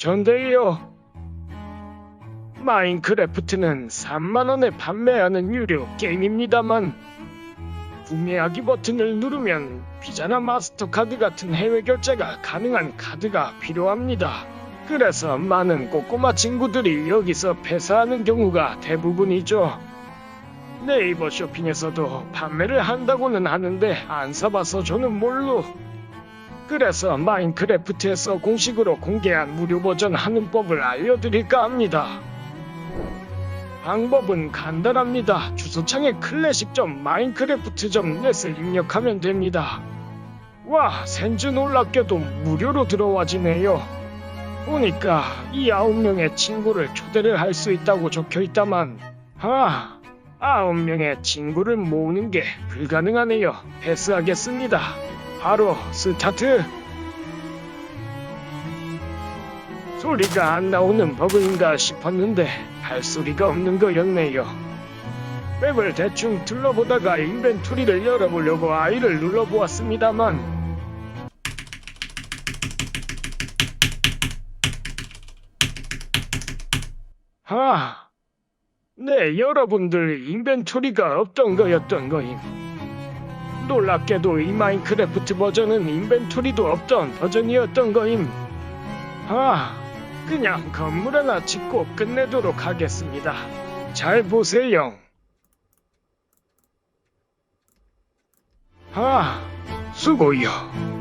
전데요. 마인크래프트는 3만원에 판매하는 유료 게임입니다만 구매하기 버튼을 누르면 비자나 마스터카드 같은 해외 결제가 가능한 카드가 필요합니다. 그래서 많은 꼬꼬마 친구들이 여기서 패사하는 경우가 대부분이죠. 네이버 쇼핑에서도 판매를 한다고는 하는데 안 사봐서 저는 몰로. 그래서 마인크래프트에서 공식으로 공개한 무료 버전 하는 법을 알려드릴까 합니다. 방법은 간단합니다. 주소창에 넷을 입력하면 됩니다. 와, 센즈 놀랍게도 무료로 들어와지네요. 보니까 이 아홉 명의 친구를 초대를 할 수 있다고 적혀 있다만, 아, 아홉 명의 친구를 모으는 게 불가능하네요. 패스하겠습니다. 바로 스타트! 소리가 안 나오는 버그인가 싶었는데 발소리가 없는 거였네요. 맵을 대충 둘러보다가 인벤토리를 열어보려고 I를 눌러보았습니다만 아, 네, 여러분들 인벤토리가 없던 거였던 거임. 놀랍게도 이 마인크래프트 버전은 인벤토리도 없던 버전이었던 거임. 아, 그냥 건물 하나 짓고 끝내도록 하겠습니다. 잘 보세요. 아, 수고요.